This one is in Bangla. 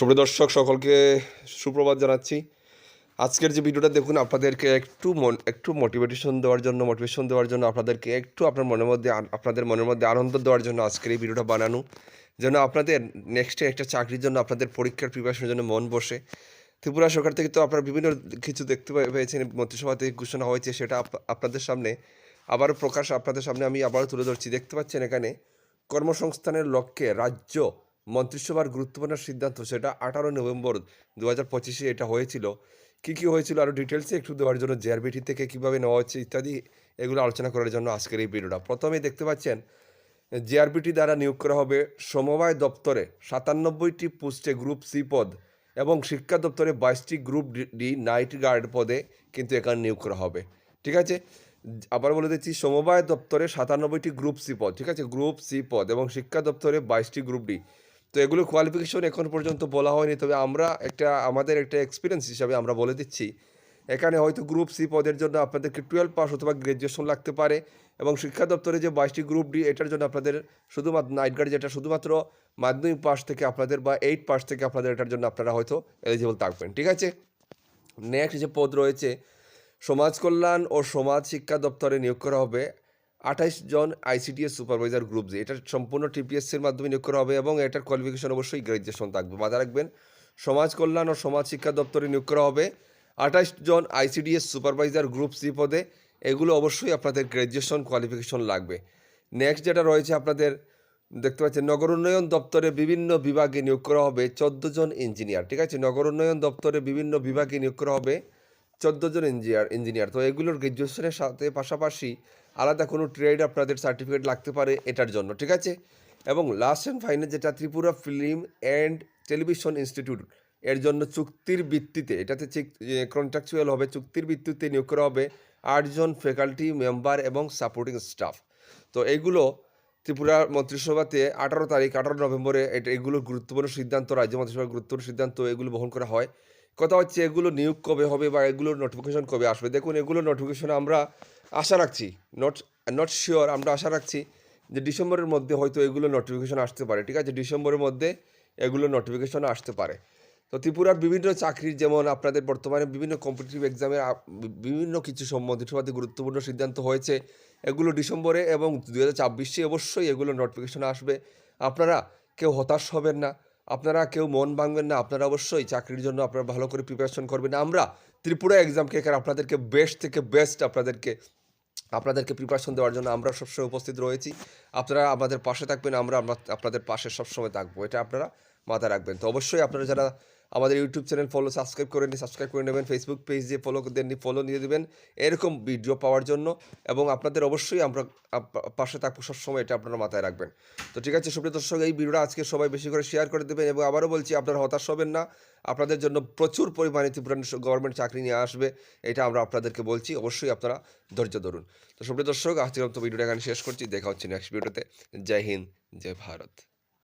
দর্শক, সকলকে সুপ্রভাত জানাচ্ছি। আজকের যে ভিডিওটা, দেখুন, আপনাদেরকে একটু মন একটু মোটিভেশন দেওয়ার জন্য মোটিভেশন দেওয়ার জন্য আপনাদেরকে একটু আপনার মনের মধ্যে আপনাদের মনের মধ্যে আনন্দ দেওয়ার জন্য আজকের এই ভিডিওটা বানানো। যেন আপনাদের নেক্সটে একটা চাকরির জন্য, আপনাদের পরীক্ষার প্রিপারেশনের জন্য মন বসে। ত্রিপুরা সরকার থেকে তো আপনারা বিভিন্ন কিছু দেখতে পেয়েছেন মন্ত্রিসভাতে ঘোষণা হয়েছে, সেটা আপ- আপনাদের সামনে আবারও প্রকাশ, আপনাদের সামনে আমি আবারও তুলে ধরছি। দেখতে পাচ্ছেন এখানে কর্মসংস্থানের লক্ষ্যে রাজ্য মন্ত্রিসভার গুরুত্বপূর্ণ সিদ্ধান্ত সেটা আঠারো নভেম্বর দু হাজার পঁচিশে এটা হয়েছিল। কী কী হয়েছিল আরও ডিটেলসে একটু দেওয়ার জন্য জেআরবিটি থেকে কীভাবে নেওয়া হচ্ছে ইত্যাদি এগুলো আলোচনা করার জন্য আজকের এই ভিডিওটা। প্রথমেই দেখতে পাচ্ছেন জেআরবিটি দ্বারা নিয়োগ করা হবে সমবায় দপ্তরে সাতানব্বইটি পোস্টে গ্রুপ সি পদ এবং শিক্ষা দপ্তরে বাইশটি গ্রুপ ডি- নাইট গার্ড পদে কিন্তু এখানে নিয়োগ করা হবে। ঠিক আছে? আবার বলে দিচ্ছি, সমবায় দপ্তরে সাতানব্বইটি গ্রুপ সি পদ। ঠিক আছে? গ্রুপ সি পদ এবং শিক্ষা দপ্তরে বাইশটি গ্রুপ ডি। তো এগুলো কোয়ালিফিকেশন এখন পর্যন্ত বলা হয়নি, তবে আমরা একটা, আমাদের একটা এক্সপিরিয়েন্স হিসাবে আমরা বলে দিচ্ছি। এখানে হয়তো গ্রুপ সি পদের জন্য আপনাদেরকে টুয়েলভ পাস অথবা গ্র্যাজুয়েশন লাগতে পারে এবং শিক্ষা দপ্তরে যে বাইশটি গ্রুপ ডি এটার জন্য আপনাদের শুধুমাত্র নাইট গার্ড যেটা শুধুমাত্র মাধ্যমিক পাস থেকে আপনাদের বা এইট পাস থেকে আপনাদের এটার জন্য আপনারা হয়তো এলিজিবল থাকবেন, ঠিক আছে? নেক্সট যে পদ রয়েছে, সমাজ কল্যাণ ও সমাজ শিক্ষা দপ্তরে নিয়োগ করা হবে। আঠাইশ জন আইসিডিএস সুপারভাইজার গ্রুপ যে এটা সম্পূর্ণ টিপিএসসির মাধ্যমে নিয়োগ করা হবে এবং এটার কোয়ালিফিকেশন অবশ্যই গ্র্যাজুয়েশন থাকবে। মাথায় রাখবেন, সমাজ কল্যাণ ও সমাজ শিক্ষা দপ্তরে নিয়োগ করা হবে আঠাইশ জন আইসিডিএস সুপারভাইজার গ্রুপ সি পদে। এগুলো অবশ্যই আপনাদের গ্র্যাজুয়েশন কোয়ালিফিকেশন লাগবে। নেক্সট যেটা রয়েছে আপনাদের, দেখতে পাচ্ছেন, নগর উন্নয়ন দপ্তরে বিভিন্ন বিভাগে নিয়োগ করা হবে চোদ্দ জন ইঞ্জিনিয়ার ঠিক আছে? নগর উন্নয়ন দপ্তরে বিভিন্ন বিভাগে নিয়োগ করা হবে চোদ্দ জন ইঞ্জিনিয়ার ইঞ্জিনিয়ার তো এগুলোর গ্র্যাজুয়েশনের সাথে পাশাপাশি আলাদা কোনো ট্রেড আপনাদের সার্টিফিকেট লাগতে পারে এটার জন্য, ঠিক আছে? এবং লাস্ট অ্যান্ড ফাইনাল যেটা Tripura film and television institute এর জন্য চুক্তির ভিত্তিতে, এটাতে কন্ট্রাকচুয়াল হবে, চুক্তির ভিত্তিতে নিয়োগ করা হবে আটজন ফ্যাকাল্টি মেম্বার এবং সাপোর্টিং স্টাফ তো এইগুলো ত্রিপুরা মন্ত্রিসভাতে আঠারো তারিখ, আঠারো নভেম্বরে এগুলো গুরুত্বপূর্ণ সিদ্ধান্ত, রাজ্য মন্ত্রিসভার গুরুত্বপূর্ণ সিদ্ধান্ত এগুলো বহন করা হয়। কথা হচ্ছে এগুলো নিয়োগ কবে হবে বা এগুলোর নোটিফিকেশন কবে আসবে? দেখুন, এগুলো নোটিফিকেশন আমরা আশা রাখছি নট নট শিওর আমরা আশা রাখছি যে ডিসেম্বরের মধ্যে হয়তো এগুলো নোটিফিকেশন আসতে পারে, ঠিক আছে? ডিসেম্বরের মধ্যে এগুলো নোটিফিকেশন আসতে পারে। তো ত্রিপুরার বিভিন্ন চাকরির যেমন আপনাদের বর্তমানে বিভিন্ন কম্পিটিটিভ এক্সামের বিভিন্ন কিছু সম্বন্ধে সবাই গুরুত্বপূর্ণ সিদ্ধান্ত হয়েছে, এগুলো ডিসেম্বরে এবং দু হাজার অবশ্যই এগুলো নোটিফিকেশন আসবে। আপনারা কেউ হতাশ হবেন না। আপনারা কেউ মন ভাঙবেন না, আপনারা অবশ্যই চাকরির জন্য আপনারা ভালো করে প্রিপারেশন করবেন। আমরা ত্রিপুরা এক্সাম কেকার আপনাদেরকে বেস্ট থেকে বেস্ট আপনাদেরকে আপনাদেরকে প্রিপারেশন দেওয়ার জন্য আমরা সবসময় উপস্থিত রয়েছি। আপনারা আমাদের পাশে থাকবেন, আমরা আপনাদের পাশে সবসময় থাকব। এটা আপনারা মাথায় রাখবেন। তো অবশ্যই আপনারা যারা আমাদের ইউটিউব চ্যানেল ফলো সাবস্ক্রাইব করে নিন সাবস্ক্রাইব করে নেবেন। ফেসবুক পেজ দিয়ে ফলো ফলো নিয়ে দেবেন এরকম ভিডিও পাওয়ার জন্য এবং আপনাদের অবশ্যই আমরা পাশে থাকব সবসময়, এটা আপনারা মাথায় রাখবেন। তো ঠিক আছে, সুপ্রিয় দর্শক, এই ভিডিওটা আজকে সবাই বেশি করে শেয়ার করে দেবেন এবং আবারও বলছি, আপনারা হতাশ হবেন না। আপনাদের জন্য প্রচুর পরিমাণে ত্রিপুরা গভর্নমেন্ট চাকরি নিয়ে আসবে, এটা আমরা আপনাদেরকে বলছি। অবশ্যই আপনারা ধৈর্য ধরুন। তো সুপ্রিয় দর্শক, আজকের মতো ভিডিওটা এখানে শেষ করছি। দেখা হচ্ছে নেক্সট ভিডিওতে জয় হিন্দ, জয় ভারত।